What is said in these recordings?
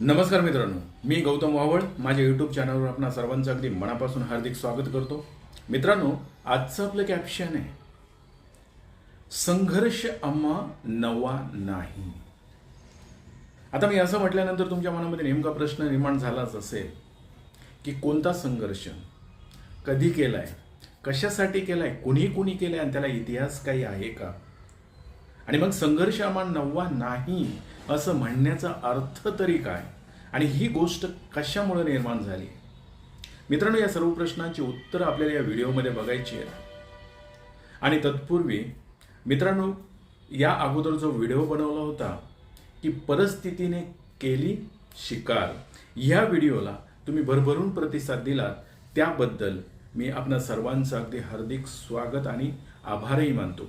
नमस्कार मित्रांनो मी गौतम वावळ. माझ्या यूट्यूब चॅनलवर आपणा सर्वांचं अगदी मनापासून हार्दिक स्वागत करतो. मित्रांनो आजचं आपलं कॅप्शन आहे संघर्ष अम्मा नवा नाही. आता मी असं म्हटल्यानंतर तुमच्या मनामध्ये नेमका प्रश्न निर्माण झालाच असेल की कोणता संघर्ष? कधी केलाय? कशासाठी केलाय? कुणी कुणी केलाय? आणि त्याला इतिहास काही आहे का? आणि मग संघर्ष अम्मा नववा नाही असं म्हणण्याचा अर्थ तरी काय? आणि ही गोष्ट कशामुळे निर्माण झाली? मित्रांनो या सर्व प्रश्नांची उत्तरं आपल्याला या व्हिडिओमध्ये बघायची आहेत. आणि तत्पूर्वी मित्रांनो या अगोदर जो व्हिडिओ बनवला होता की परिस्थितीने केली शिकार. ह्या व्हिडिओला तुम्ही भरभरून प्रतिसाद दिलात. त्याबद्दल मी आपणा सर्वांचं अगदी हार्दिक स्वागत आणि आभारही मानतो.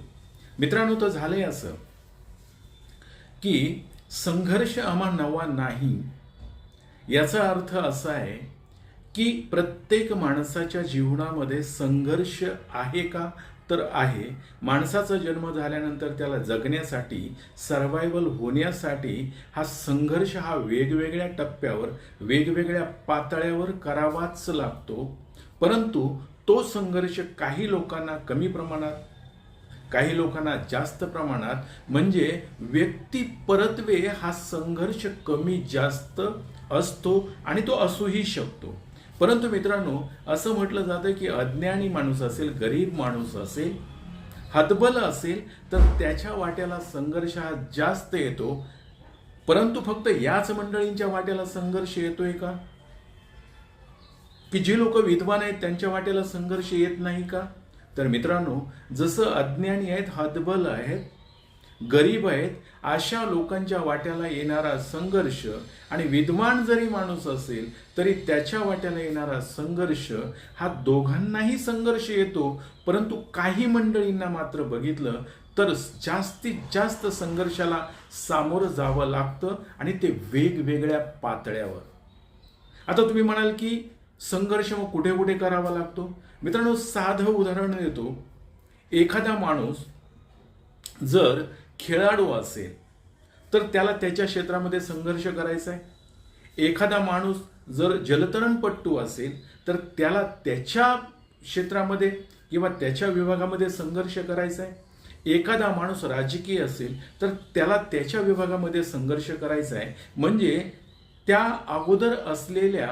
मित्रांनो तर झालंय असं की संघर्ष आम्हा नवा नाही. याचा अर्थ असा आहे की प्रत्येक माणसाच्या जीवनामध्ये संघर्ष आहे का? तर आहे. माणसाचा जन्म झाल्यानंतर त्याला जगण्यासाठी सर्वायवल होण्यासाठी हा संघर्ष हा वेगवेगळ्या टप्प्यावर वेगवेगळ्या पातळ्यावर करावाच लागतो. परंतु तो संघर्ष काही लोकांना कमी प्रमाणात काही लोकांना जास्त प्रमाणात म्हणजे व्यक्ती परत्वे हा संघर्ष कमी जास्त असतो आणि तो असूही शकतो. परंतु मित्रांनो असं म्हटलं जातं की अज्ञानी माणूस असेल गरीब माणूस असेल हतबल असेल तर त्याच्या वाट्याला संघर्ष हा जास्त येतो. परंतु फक्त याच मंडळींच्या वाट्याला संघर्ष येतोय का? की जी लोक विद्वान आहेत त्यांच्या वाट्याला संघर्ष येत नाही का? तर मित्रांनो जसं अज्ञानी आहेत हतबल आहेत गरीब आहेत अशा लोकांच्या वाट्याला येणारा संघर्ष आणि विद्वान जरी माणूस असेल तरी त्याच्या वाट्याला येणारा संघर्ष हा दोघांनाही संघर्ष येतो. परंतु काही मंडळींना मात्र बघितलं तर जास्तीत जास्त संघर्षाला सामोरं जावं लागतं आणि ते वेगवेगळ्या पातळ्यावर. आता तुम्ही म्हणाल की संघर्ष मग कुठे कुठे करावा लागतो? मित्रांनो साधं उदाहरण देतो. एखादा माणूस जर खेळाडू असेल तर त्याला त्याच्या क्षेत्रामध्ये संघर्ष करायचा आहे. एखादा माणूस जर जलतरणपट्टू असेल तर त्याला त्याच्या क्षेत्रामध्ये किंवा त्याच्या विभागामध्ये संघर्ष करायचा आहे. एखादा माणूस राजकीय असेल तर त्याला त्याच्या विभागामध्ये संघर्ष करायचा आहे. म्हणजे त्या अगोदर असलेल्या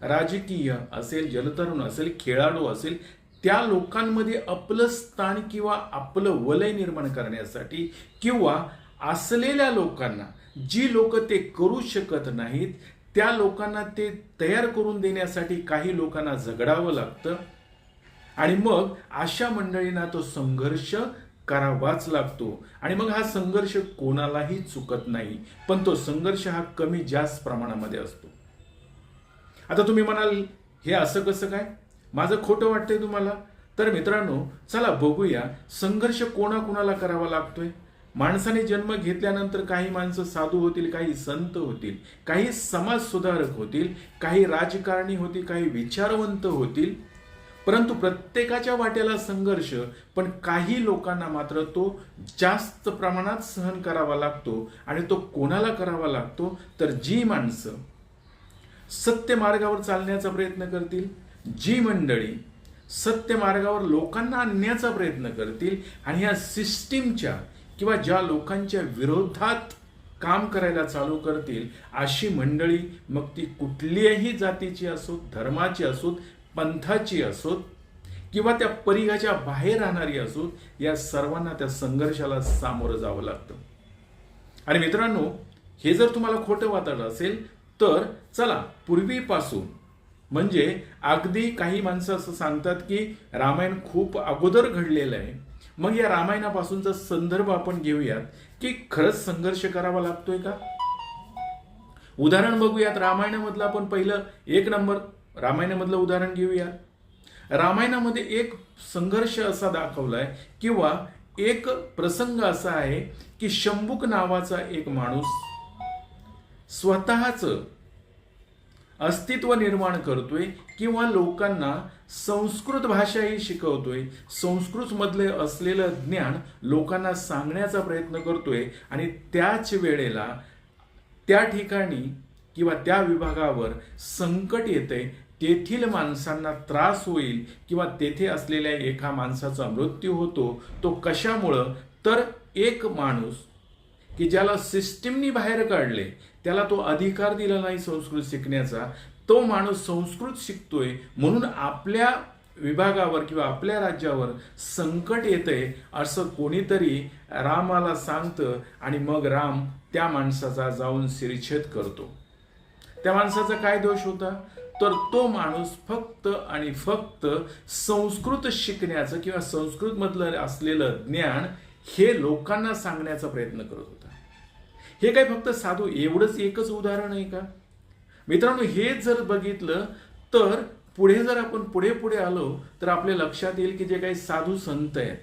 राजकीय असेल जलतरण असेल खेळाडू असेल त्या लोकांमध्ये आपलं स्थान किंवा आपलं वलय निर्माण करण्यासाठी किंवा असलेल्या लोकांना जी लोक ते करू शकत नाहीत त्या लोकांना ते तयार करून देण्यासाठी काही लोकांना झगडावं लागतं. आणि मग अशा मंडळींना तो संघर्ष करावाच लागतो. आणि मग हा संघर्ष कोणालाही चुकत नाही पण तो संघर्ष हा कमी जास्त प्रमाणामध्ये असतो. आता तुम्ही म्हणाल हे असं कसं काय? माझं खोटं वाटतंय तुम्हाला? तर मित्रांनो चला बघूया संघर्ष कोणाकोणाला करावा लागतोय? माणसाने जन्म घेतल्यानंतर काही माणसं साधू होतील काही संत होतील काही समाजसुधारक होतील काही राजकारणी होतील काही विचारवंत होतील. परंतु प्रत्येकाच्या वाट्याला संघर्ष पण काही लोकांना मात्र तो जास्त प्रमाणात सहन करावा लागतो आणि तो कोणाला करावा लागतो? तर जी माणसं सत्य मार्गावर चालण्याचा प्रयत्न करतील. जी मंडळी सत्य मार्गावर लोकांना आणण्याचा प्रयत्न करतील आणि या सिस्टीमच्या किंवा ज्या लोकांच्या विरोधात काम करायला चालू करतील अशी मंडळी मग ती कुठल्याही जातीची असोत धर्माची असोत पंथाची असोत किंवा त्या परिघाच्या बाहेर राहणारी असोत या सर्वांना त्या संघर्षाला सामोरं जावं लागतं. आणि मित्रांनो हे जर तुम्हाला खोटं वाटत असेल तर चला पूर्वीपासून म्हणजे अगदी काही माणसं असं सांगतात की रामायण खूप अगोदर घडलेलं आहे. मग या रामायणापासूनचा संदर्भ आपण घेऊयात की खरंच संघर्ष करावा लागतोय का? उदाहरण बघूयात रामायणामधलं आपण पहिलं एक नंबर रामायणामधलं उदाहरण घेऊया. रामायणामध्ये एक संघर्ष असा दाखवलाय किंवा एक प्रसंग असा आहे की शंभुक नावाचा एक माणूस स्वतःच अस्तित्व निर्माण करतोय किंवा लोकांना संस्कृत भाषाही शिकवतोय. संस्कृतमधले असलेलं ज्ञान लोकांना सांगण्याचा प्रयत्न करतोय आणि त्याच वेळेला त्या ठिकाणी किंवा त्या विभागावर संकट येते तेथील माणसांना त्रास होईल किंवा तेथे असलेल्या एका माणसाचा मृत्यू होतो तो कशामुळं? तर एक माणूस की ज्याला सिस्टीमनी बाहेर काढले त्याला तो अधिकार दिला नाही संस्कृत शिकण्याचा. तो माणूस संस्कृत शिकतोय म्हणून आपल्या विभागावर किंवा आपल्या राज्यावर संकट येतंय असं कोणीतरी रामाला सांगतं आणि मग राम त्या माणसाचा जाऊन शिरछेद करतो. त्या माणसाचा काय दोष होता? तर तो माणूस फक्त आणि फक्त संस्कृत शिकण्याचं किंवा संस्कृत मधलं असलेलं ज्ञान हे लोकांना सांगण्याचा प्रयत्न करत होता. हे काय फक्त साधू एवढंच एकच उदाहरण आहे का? मित्रांनो हे जर बघितलं तर पुढे जर आपण पुढे पुढे आलो तर आपल्या लक्षात येईल की जे काही साधू संत आहेत.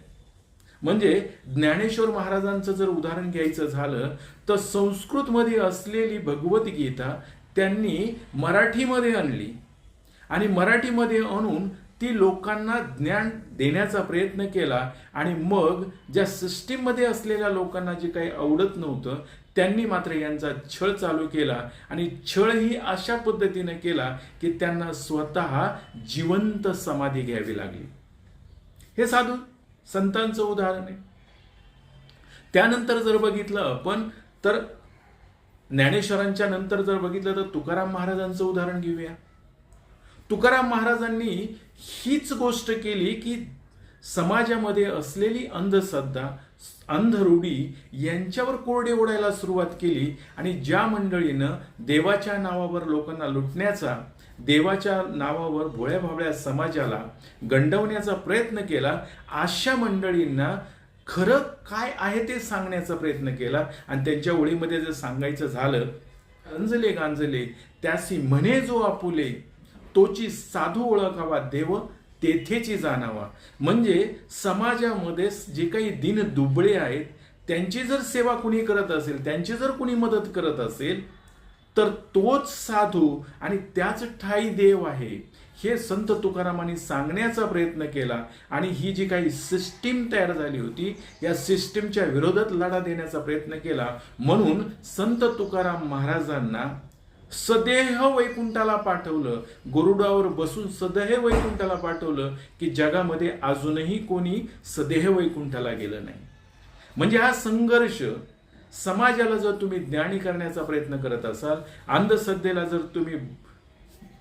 म्हणजे ज्ञानेश्वर महाराजांचं जर उदाहरण घ्यायचं झालं तर संस्कृतमध्ये असलेली भगवद्गीता त्यांनी मराठीमध्ये आणली. आणि मराठीमध्ये आणून ती लोकांना ज्ञान देण्याचा प्रयत्न केला आणि मग ज्या सिस्टीममध्ये असलेल्या लोकांना जे काही आवडत नव्हतं त्यांनी मात्र यांचा छळ चालू केला आणि छळ ही अशा पद्धतीने केला की त्यांना स्वतः जिवंत समाधी घ्यावी लागली. हे साधू संतांचं उदाहरण आहे. त्यानंतर जर बघितलं आपण तर ज्ञानेश्वरांच्या नंतर जर बघितलं तर तुकाराम महाराजांचं उदाहरण घेऊया. तुकाराम महाराजांनी हीच गोष्ट केली की समाजामध्ये असलेली अंधश्रद्धा अंधरूढी यांच्यावर कोरडे ओढायला सुरुवात केली आणि ज्या मंडळीनं देवाच्या नावावर लोकांना लुटण्याचा देवाच्या नावावर भोळ्या भावळ्या समाजाला गंडवण्याचा प्रयत्न केला अशा मंडळींना खरं काय आहे ते सांगण्याचा प्रयत्न केला आणि त्यांच्या ओळीमध्ये जर सांगायचं झालं अंजले गांजले त्यासी म्हणे जो आपुले तोची साधू ओळखावा देव तेथेची जाणावा. म्हणजे समाजामध्ये जे काही दिन दुबळे आहेत त्यांची जर सेवा कुणी करत असेल त्यांची जर कुणी मदत करत असेल तर तोच साधू आणि त्याच ठाई देव आहे. हे संत तुकारामांनी सांगण्याचा प्रयत्न केला आणि ही जी काही सिस्टीम तयार झाली होती या सिस्टीमच्या विरोधात लढा देण्याचा प्रयत्न केला. म्हणून संत तुकाराम महाराजांना सदेह वैकुंठाला पाठवलं. गरुडावर बसून सदेह वैकुंठाला पाठवलं की जगामध्ये अजूनही कोणी सदेह वैकुंठाला गेलं नाही. म्हणजे हा संघर्ष समाजाला जर तुम्ही ज्ञानी करण्याचा प्रयत्न करत असाल अंधश्रद्धेला जर तुम्ही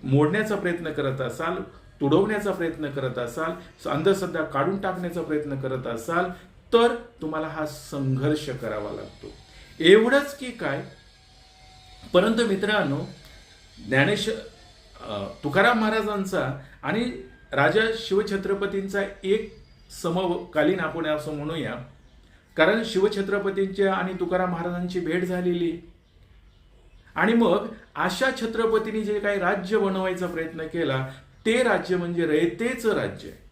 मोडण्याचा प्रयत्न करत असाल तुडवण्याचा प्रयत्न करत असाल अंधश्रद्धा काढून टाकण्याचा प्रयत्न करत असाल तर तुम्हाला हा संघर्ष करावा लागतो. एवढंच की काय? परंतु मित्रांनो ज्ञानेश्वर तुकाराम महाराजांचा आणि राजा शिवछत्रपतींचा एक समकालीन आपण असं म्हणूया कारण शिवछत्रपतींच्या आणि तुकाराम महाराजांची भेट झालेली. आणि मग अशा छत्रपतींनी जे काही राज्य बनवायचा प्रयत्न केला ते राज्य म्हणजे रयतेचं राज्य आहे.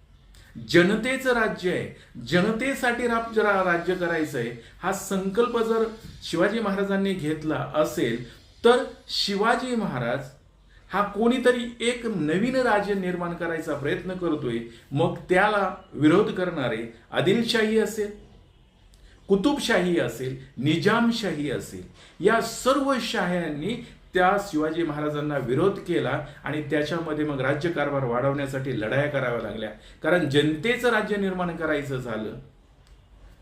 जनतेचं राज्य आहे. जनतेसाठी राज्य करायचं आहे हा संकल्प जर शिवाजी महाराजांनी घेतला असेल तर शिवाजी महाराज हा कोणीतरी एक नवीन राज्य निर्माण करायचा प्रयत्न करतोय मग त्याला विरोध करणारे आदिलशाही असेल कुतुबशाही असेल निजामशाही असेल या सर्व शाह्यांनी त्या शिवाजी महाराजांना विरोध केला आणि त्याच्यामध्ये मग राज्यकारभार वाढवण्यासाठी लढाया कराव्या लागल्या. कारण जनतेचं राज्य निर्माण करायचं झालं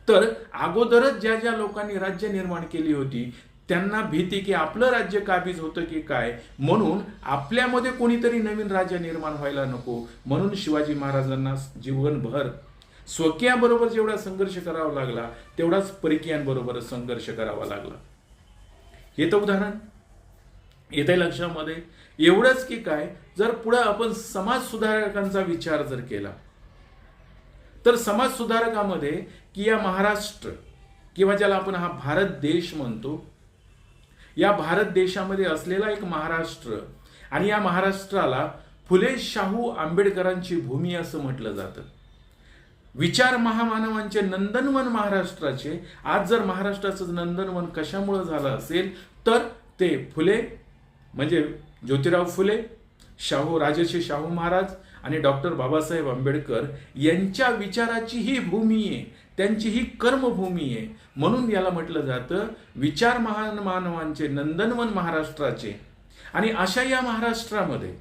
तर अगोदरच ज्या ज्या लोकांनी राज्य निर्माण केली होती त्यांना भीती की आपलं राज्य काबीज होतं की काय? म्हणून आपल्यामध्ये कोणीतरी नवीन राज्य निर्माण व्हायला नको. म्हणून शिवाजी महाराजांना जीवनभर स्वकीयांबरोबर जेवढा संघर्ष करावा लागला तेवढाच परकीयांबरोबर संघर्ष करावा लागला. येतं उदाहरण? येतंय लक्षामध्ये? एवढंच की काय? जर पुढे आपण समाज सुधारकांचा विचार जर केला तर समाज सुधारकामध्ये की या महाराष्ट्र किंवा ज्याला आपण हा भारत देश म्हणतो या भारत देशामध्ये असलेला एक महाराष्ट्र आणि या महाराष्ट्राला फुले शाहू आंबेडकरांची भूमी असं म्हटलं जातं. विचार महामानवांचे नंदनवन महाराष्ट्राचे आज जर महाराष्ट्राचं नंदनवन कशामुळे झालं असेल तर ते फुले म्हणजे ज्योतिराव फुले शाहू राजर्षी शाहू महाराज आणि डॉक्टर बाबासाहेब आंबेडकर यांच्या विचाराची ही भूमी आहे. त्यांची ही कर्मभूमी आहे. म्हणून याला म्हटलं जातं विचार महान मानवांचे नंदनवन महाराष्ट्राचे. आणि अशा या महाराष्ट्रामध्ये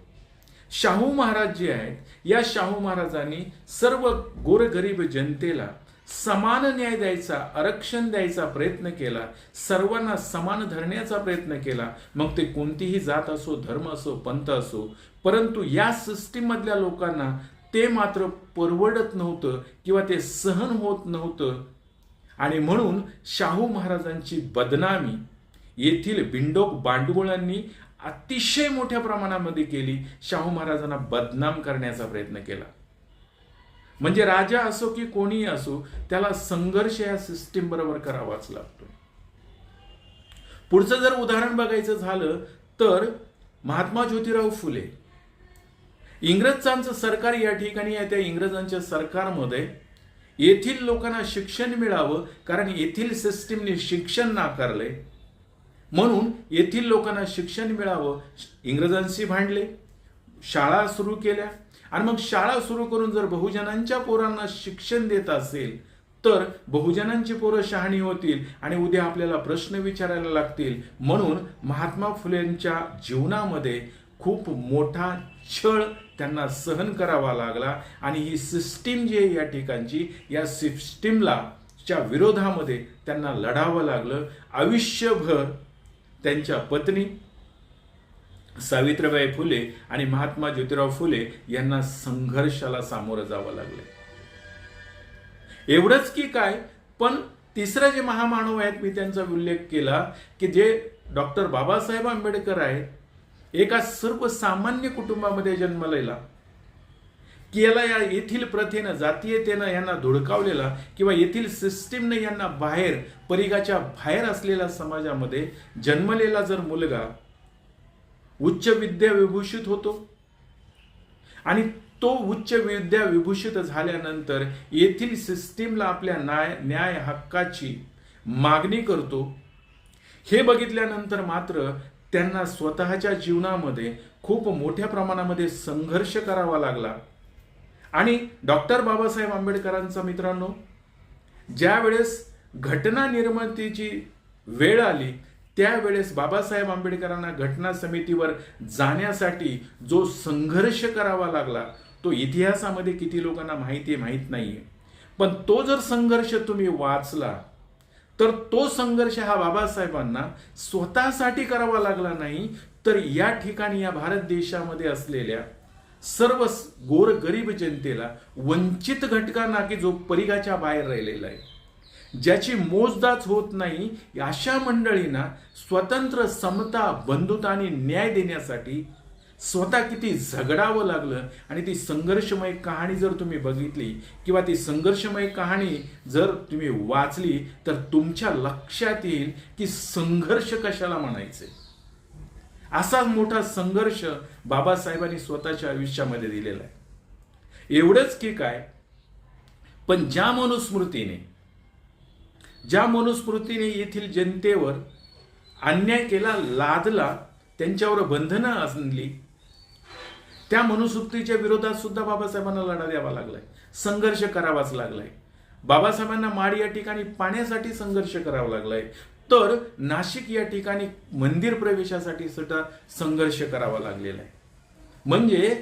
शाहू महाराज जे आहेत या शाहू महाराजांनी सर्व गोरगरीब जनतेला समान न्याय द्यायचा आरक्षण द्यायचा प्रयत्न केला सर्वांना समान धरण्याचा प्रयत्न केला. मग ते कोणतीही जात असो धर्म असो पंथ असो परंतु या सिस्टीम मधल्या लोकांना ते मात्र परवडत नव्हतं किंवा ते सहन होत नव्हतं. आणि म्हणून शाहू महाराजांची बदनामी येथील बिंडोक बांडगुळांनी अतिशय मोठ्या प्रमाणामध्ये केली. शाहू महाराजांना बदनाम करण्याचा प्रयत्न केला. म्हणजे राजा असो की कोणीही असो त्याला संघर्ष या सिस्टीम बरोबर करावाच लागतो. पुढचं जर उदाहरण बघायचं झालं तर महात्मा ज्योतिराव फुले इंग्रजांचं सरकार या ठिकाणी आहे त्या इंग्रजांच्या सरकारमध्ये येथील लोकांना शिक्षण मिळावं कारण येथील सिस्टीमने शिक्षण नाकारले. म्हणून येथील लोकांना शिक्षण मिळावं इंग्रजांशी भांडले शाळा सुरू केल्या. आणि मग शाळा सुरू करून जर बहुजनांच्या पोरांना शिक्षण देत असेल तर बहुजनांची पोरं शहाणी होतील आणि उद्या आपल्याला प्रश्न विचारायला लागतील. म्हणून महात्मा फुलेंच्या जीवनामध्ये खूप मोठा छळ त्यांना सहन करावा लागला. आणि ही सिस्टीम जी आहे या ठिकाणची या सिस्टीमला च्या विरोधामध्ये त्यांना लढावं लागलं. आयुष्यभर त्यांच्या पत्नी सावित्रीबाई फुले आणि महात्मा ज्योतिराव फुले यांना संघर्षाला सामोरं जावं लागलं. एवढंच की काय? पण तिसरं जे महामानव आहेत मी त्यांचा उल्लेख केला की जे डॉक्टर बाबासाहेब आंबेडकर आहेत एका सर्वसामान्य कुटुंबामध्ये जन्मलेला की याला या येथील प्रथेनं जातीयतेनं यांना धुडकावलेला किंवा येथील सिस्टीमने यांना बाहेर परिघाच्या बाहेर असलेल्या समाजामध्ये जन्मलेला जर मुलगा उच्च विद्या विभूषित होतो आणि तो उच्च विद्या विभूषित झाल्यानंतर येथील सिस्टीमला आपल्या न्याय न्याय हक्काची मागणी करतो हे बघितल्यानंतर मात्र त्यांना स्वतःच्या जीवनामध्ये खूप मोठ्या प्रमाणामध्ये संघर्ष करावा लागला. आणि डॉक्टर बाबासाहेब आंबेडकरांचा मित्रांनो ज्यावेळेस घटना निर्मितीची वेळ आली त्यावेळेस बाबासाहेब आंबेडकरांना घटना समितीवर जाण्यासाठी जो संघर्ष करावा लागला तो इतिहासामध्ये किती लोकांना माहिती आहे माहीत नाहीये. पण तो जर संघर्ष तुम्ही वाचला तर तो संघर्ष हा बाबासाहेबांना स्वतःसाठी करावा लागला नाही तर या ठिकाणी या भारत देशामध्ये असलेल्या सर्व गोर गरीब जनतेला वंचित घटकांना की जो परिघाच्या बाहेर राहिलेला आहे ज्याची मोजदाच होत नाही अशा मंडळींना स्वतंत्र समता बंधुता आणि न्याय देण्यासाठी स्वतः किती झगडावं लागलं आणि ती संघर्षमय कहाणी जर तुम्ही बघितली किंवा ती संघर्षमय कहाणी जर तुम्ही वाचली तर तुमच्या लक्षात येईल की संघर्ष कशाला म्हणायचे. असा मोठा संघर्ष बाबासाहेबांनी स्वतःच्या आयुष्यामध्ये दिलेला आहे. एवढंच की काय? पण ज्या मनुस्मृतीने ज्या मनुस्मृतीने येथील जनतेवर अन्याय केला लादला त्यांच्यावर बंधनं आणली त्या मनुस्मृतीच्या विरोधात सुद्धा बाबासाहेबांना लढा द्यावा लागलाय. संघर्ष करावाच लागलाय. बाबासाहेबांना माड या ठिकाणी पाण्यासाठी संघर्ष करावा लागलाय. तर नाशिक या ठिकाणी मंदिर प्रवेशासाठी सुद्धा संघर्ष करावा लागलेला आहे म्हणजे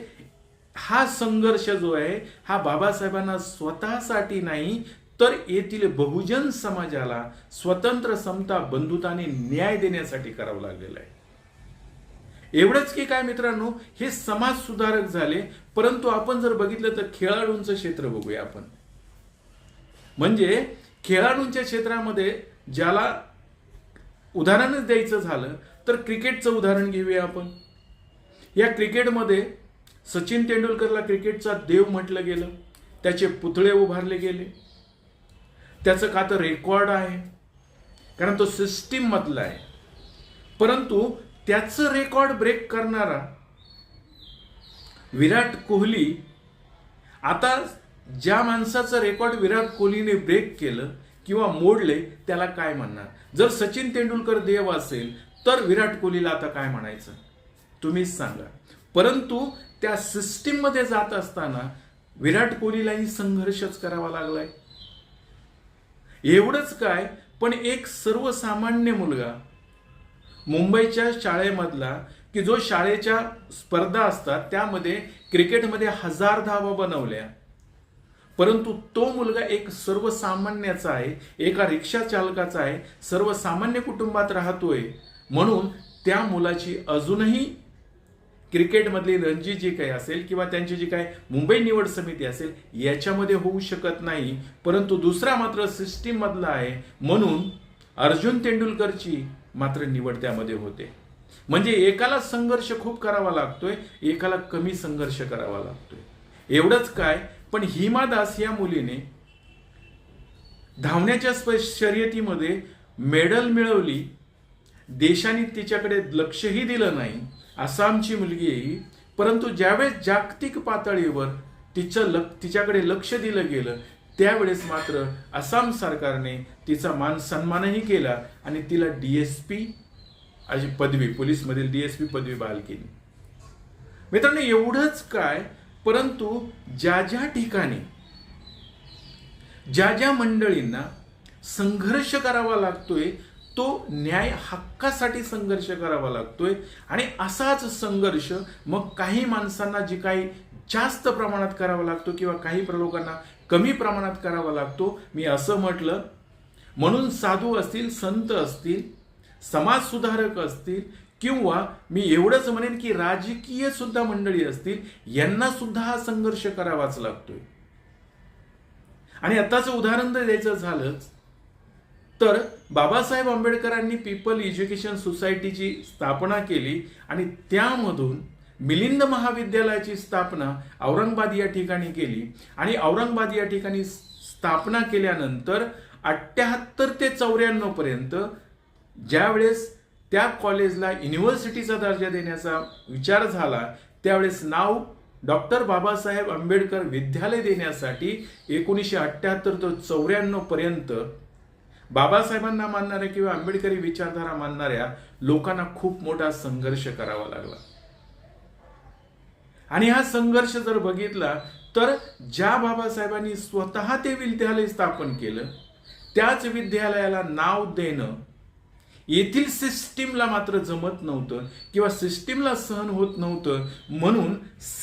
हा संघर्ष जो आहे हा बाबासाहेबांना स्वतःसाठी नाही तर येथील बहुजन समाजाला स्वतंत्र समता बंधुताने न्याय देण्यासाठी करावा लागलेला आहे एवढंच की काय मित्रांनो हे समाज सुधारक झाले परंतु आपण जर बघितलं तर खेळाडूंचं क्षेत्र बघूया आपण. म्हणजे खेळाडूंच्या क्षेत्रामध्ये ज्याला उदाहरणच द्यायचं झालं तर क्रिकेटचं उदाहरण घेऊया आपण. या क्रिकेटमध्ये सचिन तेंडुलकरला क्रिकेटचा देव म्हटलं गेलं त्याचे पुतळे उभारले गेले. त्याचं का तर रेकॉर्ड आहे कारण तो सिस्टीम मधला आहे. परंतु त्याचं रेकॉर्ड ब्रेक करणारा विराट कोहली आता ज्या माणसाचं रेकॉर्ड विराट कोहलीने ब्रेक केलं किंवा मोडले त्याला काय म्हणणार? जर सचिन तेंडुलकर देव असेल तर विराट कोहलीला आता काय म्हणायचं? तुम्हीच सांगा. परंतु त्या सिस्टीममध्ये जात असताना विराट कोहलीलाही संघर्षच करावा लागलाय. एवढंच काय पण एक सर्वसामान्य मुलगा मुंबईच्या शाळेमधला की जो शाळेच्या स्पर्धा असतात त्यामध्ये क्रिकेटमध्ये हजार धावा बनवल्या. परंतु तो मुलगा एक सर्वसामान्याचा आहे एका रिक्षा चालकाचा आहे सर्वसामान्य कुटुंबात राहतोय. म्हणून त्या मुलाची अजूनही क्रिकेटमधली रणजी जी काही असेल किंवा त्यांची जी काय मुंबई निवड समिती असेल याच्यामध्ये होऊ शकत नाही. परंतु दुसरा मात्र सिस्टीममधला आहे. म्हणून अर्जुन तेंडुलकरची मात्र निवड त्यामध्ये होते. म्हणजे एकाला संघर्ष खूप करावा लागतोय एकाला कमी संघर्ष करावा लागतोय. एवढंच काय पण हिमा दास या मुलीने धावण्याच्या शर्यतीमध्ये मेडल मिळवली. देशाने तिच्याकडे लक्षही दिलं नाही. आसामची मुलगी आहे परंतु ज्यावेळेस जागतिक पातळीवर तिचं लक तिच्याकडे लक्ष दिलं गेलं त्यावेळेस मात्र आसाम सरकारने तिचा मान सन्मानही केला आणि तिला डीएसपी अशी पदवी पोलीसमधील डीएसपी पदवी बहाल केली. मित्रांनो एवढंच काय परंतु ज्या ज्या ठिकाणी ज्या ज्या मंडळींना संघर्ष करावा लागतोय तो न्याय हक्कासाठी संघर्ष करावा लागतोय आणि असाच संघर्ष मग काही माणसांना जी काही जास्त प्रमाणात करावा लागतो किंवा काही लोकांना कमी प्रमाणात करावा लागतो. मी असं म्हटलं म्हणून साधू असतील संत असतील समाजसुधारक असतील किंवा मी एवढंच म्हणेन की राजकीय सुद्धा मंडळी असतील यांना सुद्धा हा संघर्ष करावाच लागतोय. आणि आताचं उदाहरण जर द्यायचं झालंच. तर बाबासाहेब आंबेडकरांनी पीपल एज्युकेशन सोसायटीची स्थापना केली आणि त्यामधून मिलिंद महाविद्यालयाची स्थापना औरंगाबाद या ठिकाणी केली. आणि औरंगाबाद या ठिकाणी स्थापना केल्यानंतर अठ्याहत्तर ते चौऱ्याण्णव पर्यंत ज्यावेळेस त्या कॉलेजला युनिव्हर्सिटीचा दर्जा देण्याचा विचार झाला त्यावेळेस नाव डॉक्टर बाबासाहेब आंबेडकर विद्यालय देण्यासाठी एकोणीसशे अठ्याहत्तर ते चौऱ्याण्णव पर्यंत बाबासाहेबांना मानणाऱ्या किंवा आंबेडकरी विचारधारा मानणाऱ्या लोकांना खूप मोठा संघर्ष करावा लागला. आणि हा संघर्ष जर बघितला तर ज्या बाबासाहेबांनी स्वतः ते विद्यालय स्थापन केलं त्याच विद्यालयाला नाव देणं येथील सिस्टीमला मात्र जमत नव्हतं किंवा सिस्टीमला सहन होत नव्हतं म्हणून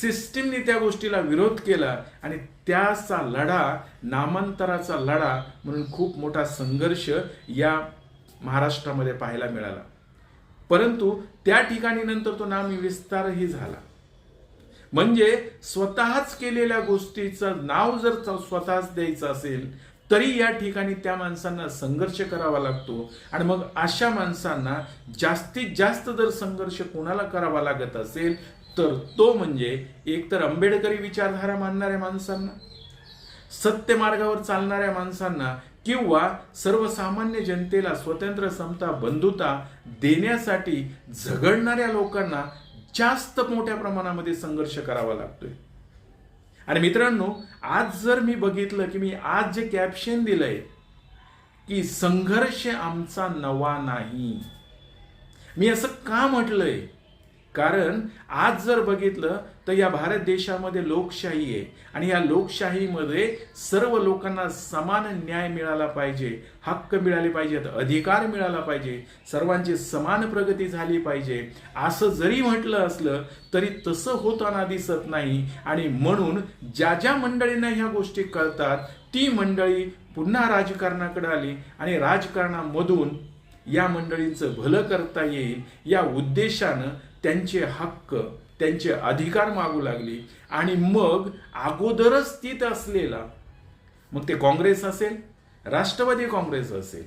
सिस्टीमने त्या गोष्टीला विरोध केला आणि त्याचा लढा नामांतराचा लढा म्हणून खूप मोठा संघर्ष या महाराष्ट्रामध्ये पाहायला मिळाला. परंतु त्या ठिकाणी नंतर तो नाम विस्तारही झाला. म्हणजे स्वतःच केलेल्या गोष्टीचं नाव जर स्वतःच द्यायचं असेल तरी या ठिकाणी त्या माणसांना संघर्ष करावा लागतो. आणि मग अशा माणसांना जास्तीत जास्त जर संघर्ष कोणाला करावा लागत असेल तर तो म्हणजे एकतर आंबेडकरी विचारधारा मानणाऱ्या माणसांना सत्य मार्गावर चालणाऱ्या माणसांना किंवा सर्वसामान्य जनतेला स्वतंत्र समता बंधुता देण्यासाठी झगडणाऱ्या लोकांना जास्त मोठ्या प्रमाणामध्ये संघर्ष करावा लागतोय. आणि मित्रांनो आज जर मी बघितलं की मी आज जे कॅप्शन दिलंय की संघर्ष आमचा नवा नाही. मी असं का म्हटलंय? कारण आज जर बघितलं तर या भारत देशामध्ये लोकशाही आहे. आणि या लोकशाहीमध्ये सर्व लोकांना समान न्याय मिळाला पाहिजे हक्क मिळाले पाहिजेत अधिकार मिळाला पाहिजे सर्वांची समान प्रगती झाली पाहिजे. असं जरी म्हटलं असलं तरी तसं होताना दिसत नाही. आणि म्हणून ज्या ज्या मंडळींना ह्या गोष्टी कळतात ती मंडळी पुन्हा राजकारणाकडे आली. आणि राजकारणामधून या मंडळींचं भलं करता येईल या उद्देशानं त्यांचे हक्क त्यांचे अधिकार मागू लागली आणि मग अगोदरच स्थित असलेला मग ते काँग्रेस असेल राष्ट्रवादी काँग्रेस असेल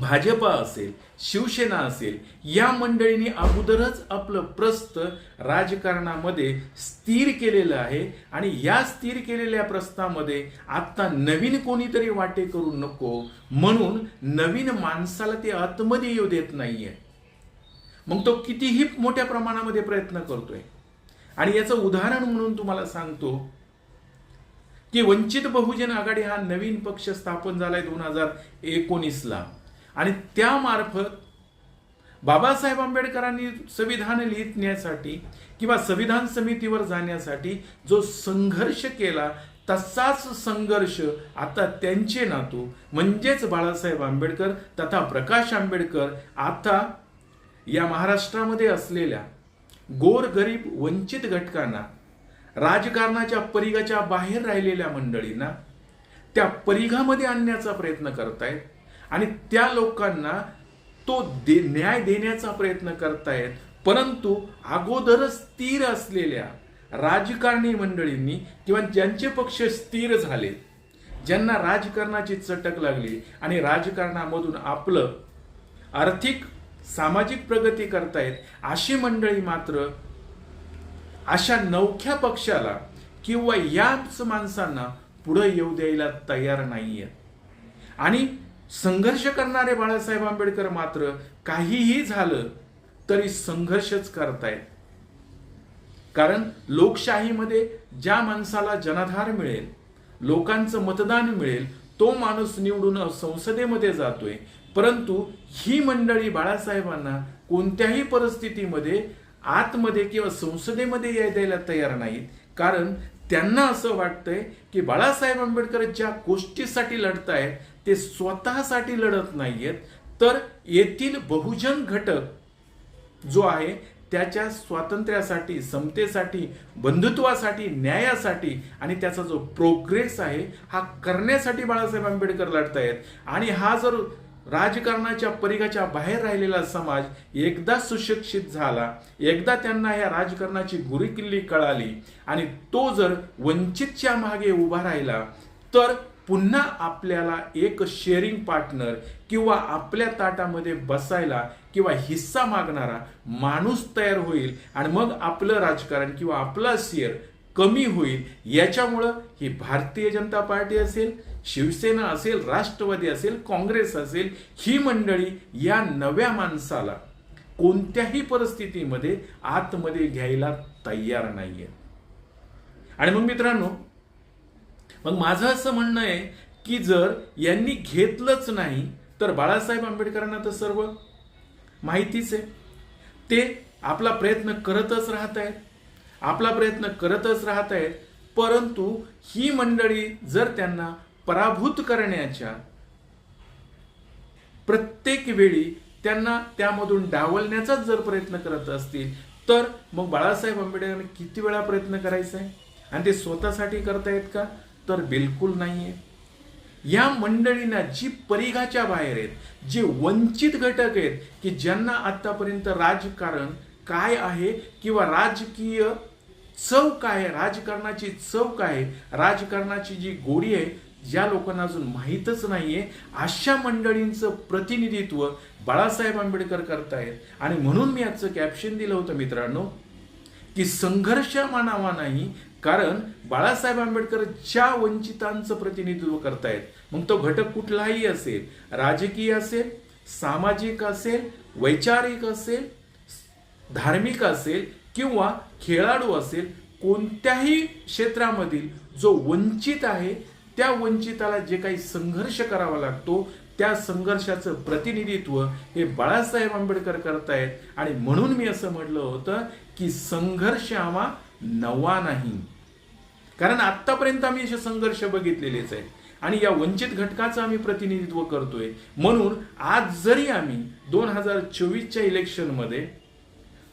भाजपा असेल शिवसेना असेल या मंडळींनी अगोदरच आपलं प्रस्त राजकारणामध्ये स्थिर केलेलं आहे आणि या स्थिर केलेल्या प्रस्तामध्ये आत्ता नवीन कोणीतरी वाटे करू नको म्हणून नवीन माणसाला ते आतमध्ये येऊ देत नाहीये. मग तो कितीही मोठ्या प्रमाणामध्ये प्रयत्न करतोय. आणि याचं उदाहरण म्हणून तुम्हाला सांगतो की वंचित बहुजन आघाडी हा नवीन पक्ष स्थापन झालाय दोन हजार एकोणीसला. आणि त्यामार्फत बाबासाहेब आंबेडकरांनी संविधान लिहिण्यासाठी किंवा संविधान समितीवर जाण्यासाठी जो संघर्ष केला तसाच संघर्ष आता त्यांचे नातू म्हणजेच बाळासाहेब आंबेडकर तथा प्रकाश आंबेडकर आता या महाराष्ट्रामध्ये असलेल्या गोरगरीब वंचित घटकांना राजकारणाच्या परिघाच्या बाहेर राहिलेल्या मंडळींना त्या परिघामध्ये आणण्याचा प्रयत्न करतायत आणि त्या लोकांना तो दे न्याय देण्याचा प्रयत्न करतायत. परंतु अगोदरच स्थिर असलेल्या राजकारणी मंडळींनी किंवा ज्यांचे पक्ष स्थिर झाले ज्यांना राजकारणाची चटक लागली आणि राजकारणामधून आपलं आर्थिक सामाजिक प्रगती करतायत अशी मंडळी मात्र अशा नवख्या पक्षाला किंवा याच माणसांना पुढे येऊ द्यायला तयार नाहीयेत. आणि संघर्ष करणारे बाळासाहेब आंबेडकर मात्र काहीही झालं तरी संघर्षच करतायत. कारण लोकशाहीमध्ये ज्या माणसाला जनाधार मिळेल लोकांचं मतदान मिळेल तो माणूस निवडून संसदेमध्ये जातोय परंतु ही मंडळी बाळासाहेबांना कोणत्याही परिस्थितीमध्ये आतमध्ये किंवा संसदेमध्ये याय द्यायला तयार नाहीत. कारण त्यांना असं वाटतंय की बाळासाहेब आंबेडकर ज्या गोष्टीसाठी लढतायत ते स्वतःसाठी लढत नाहीयेत. तर येथील बहुजन घटक जो आहे त्याच्या स्वातंत्र्यासाठी समतेसाठी बंधुत्वासाठी न्यायासाठी आणि त्याचा जो प्रोग्रेस आहे हा करण्यासाठी बाळासाहेब आंबेडकर लढतायत. आणि हा जर राजकारणाच्या परिघाच्या बाहेर राहिलेला समाज एकदा सुशिक्षित झाला एकदा त्यांना या राजकारणाची गुरुकिल्ली कळाली आणि तो जर वंचितच्या मागे उभा राहिला तर पुन्हा आपल्याला एक शेअरिंग पार्टनर किंवा आपल्या ताटामध्ये बसायला किंवा हिस्सा मागणारा माणूस तयार होईल आणि मग आपलं राजकारण किंवा आपला शेअर कमी होईल. याच्यामुळं ही भारतीय जनता पार्टी असेल शिवसेना असेल राष्ट्रवादी असेल काँग्रेस असेल ही मंडळी या नव्या माणसाला कोणत्याही परिस्थितीमध्ये आतमध्ये घ्यायला तयार नाहीये. आणि मग मित्रांनो मग माझं असं म्हणणं आहे की जर यांनी घेतलंच नाही तर बाळासाहेब आंबेडकरांना तर सर्व माहितीच आहे. ते आपला प्रयत्न करतच राहत आहेत. आपला प्रयत्न करतच राहत आहेत. परंतु ही मंडळी जर त्यांना पराभूत करण्याच्या प्रत्येक वेळी त्यांना त्यामधून डावलण्याचाच जर प्रयत्न करत असतील तर मग बाळासाहेब आंबेडकरांनी किती वेळा प्रयत्न करायचा आहे? आणि ते स्वतःसाठी करतायत का? तर बिलकुल नाहीये. या मंडळींना जी परिघाच्या बाहेर आहेत जे वंचित घटक आहेत की ज्यांना आतापर्यंत राजकारण काय आहे किंवा राजकीय चव काय आहे राजकारणाची चव काय आहे राजकारणाची जी गोडी आहे ज्या लोकांना अजून माहीतच नाहीये अशा मंडळींचं प्रतिनिधित्व बाळासाहेब आंबेडकर करतायत. आणि म्हणून मी आजचं कॅप्शन दिलं होतं मित्रांनो की संघर्ष मानावा नाही कारण बाळासाहेब आंबेडकर ज्या वंचितांचं प्रतिनिधित्व करतायत मग तो घटक कुठलाही असेल राजकीय असेल सामाजिक असेल वैचारिक असेल धार्मिक असेल किंवा खेळाडू असेल कोणत्याही क्षेत्रामधील जो वंचित आहे त्या वंचिताला जे काही संघर्ष करावा लागतो त्या संघर्षाचं प्रतिनिधित्व हे बाळासाहेब आंबेडकर करतायत. आणि म्हणून मी असं म्हटलं होतं की संघर्ष आम्हा नवा नाही. कारण आतापर्यंत आम्ही असे संघर्ष बघितलेलेच आहेत. आणि या वंचित घटकाचं आम्ही प्रतिनिधित्व करतोय. म्हणून आज जरी आम्ही दोन हजार चोवीसच्या इलेक्शनमध्ये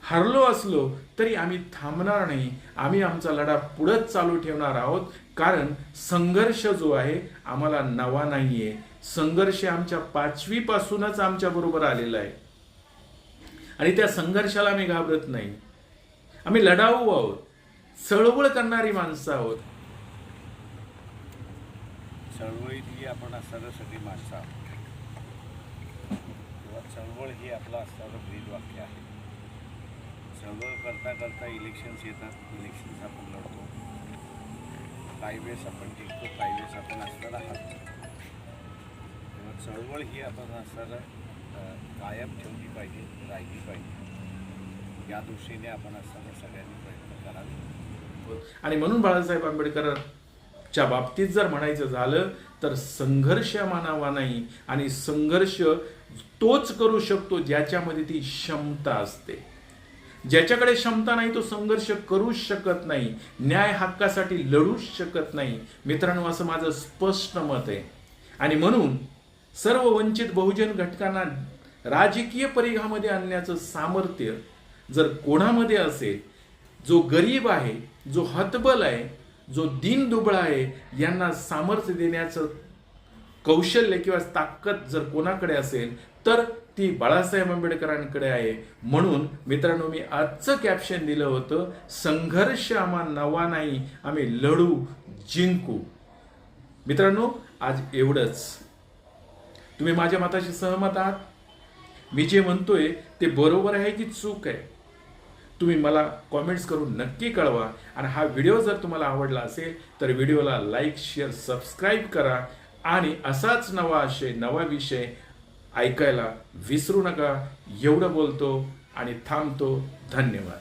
हरलो असलो तरी आम्ही थांबणार नाही. आम्ही आमचा लढा पुढंच चालू ठेवणार आहोत. कारण संघर्ष जो आहे आम्हाला नवा नाहीये. संघर्ष आमच्या पाचवीपासूनच आमच्याबरोबर आमच्या बरोबर आलेला आहे. आणि त्या संघर्षाला आम्ही घाबरत नाही. आम्ही लढाऊ आहोत. चळवळ करणारी माणसं आहोत. चळवळीतली आपण असणारं सगळी माणसं आहोत. किंवा चळवळ ही आपलं असणारं ब्रीदवाक्य आहे. चळवळ करता करता इलेक्शन्स येतात. इलेक्शन्स आपण लढतो. काही वेळेस आपण जिंकतो काही वेळेस आपण असणार आहात. तेव्हा चळवळ ही आपण असणारा कायम ठेवली पाहिजे राहिली पाहिजे. या दृष्टीने आपण असताना सगळ्यांनी प्रयत्न करावे. आणि म्हणून बाळासाहेब आंबेडकर च्या बाबतीत जर म्हणायचं झालं तर संघर्ष मानावा नाही आणि संघर्ष तोच करू शकतो ज्याच्यामध्ये ती क्षमता असते. ज्याच्याकडे क्षमता नाही तो संघर्ष करूच शकत नाही. न्याय हक्कासाठी लढूच शकत नाही. मित्रांनो असं माझं स्पष्ट मत आहे. आणि म्हणून सर्व वंचित बहुजन घटकांना राजकीय परिघामध्ये आणण्याचं सामर्थ्य जर कोणामध्ये असेल जो गरीब आहे जो हतबल आहे जो दिनदुबळा आहे यांना सामर्थ्य देण्याचं कौशल्य किंवा ताकद जर कोणाकडे असेल तर ती बाळासाहेब आंबेडकरांकडे आहे. म्हणून मित्रांनो मी आजचं कॅप्शन दिलं होतं संघर्ष आम्हा नवा नाही आम्ही लढू जिंकू. मित्रांनो आज एवढंच. तुम्ही माझ्या मताशी सहमत आहात? मी जे म्हणतोय ते बरोबर आहे की चूक आहे? तुम्ही मला कॉमेंट्स करून नक्की कळवा. आणि हा व्हिडिओ जर तुम्हाला आवडला असेल तर व्हिडिओला लाईक शेअर सबस्क्राईब करा. आणि असाच नवा आशय नवा विषय ऐकायला विसरू नका. एवढं बोलतो आणि थांबतो. धन्यवाद.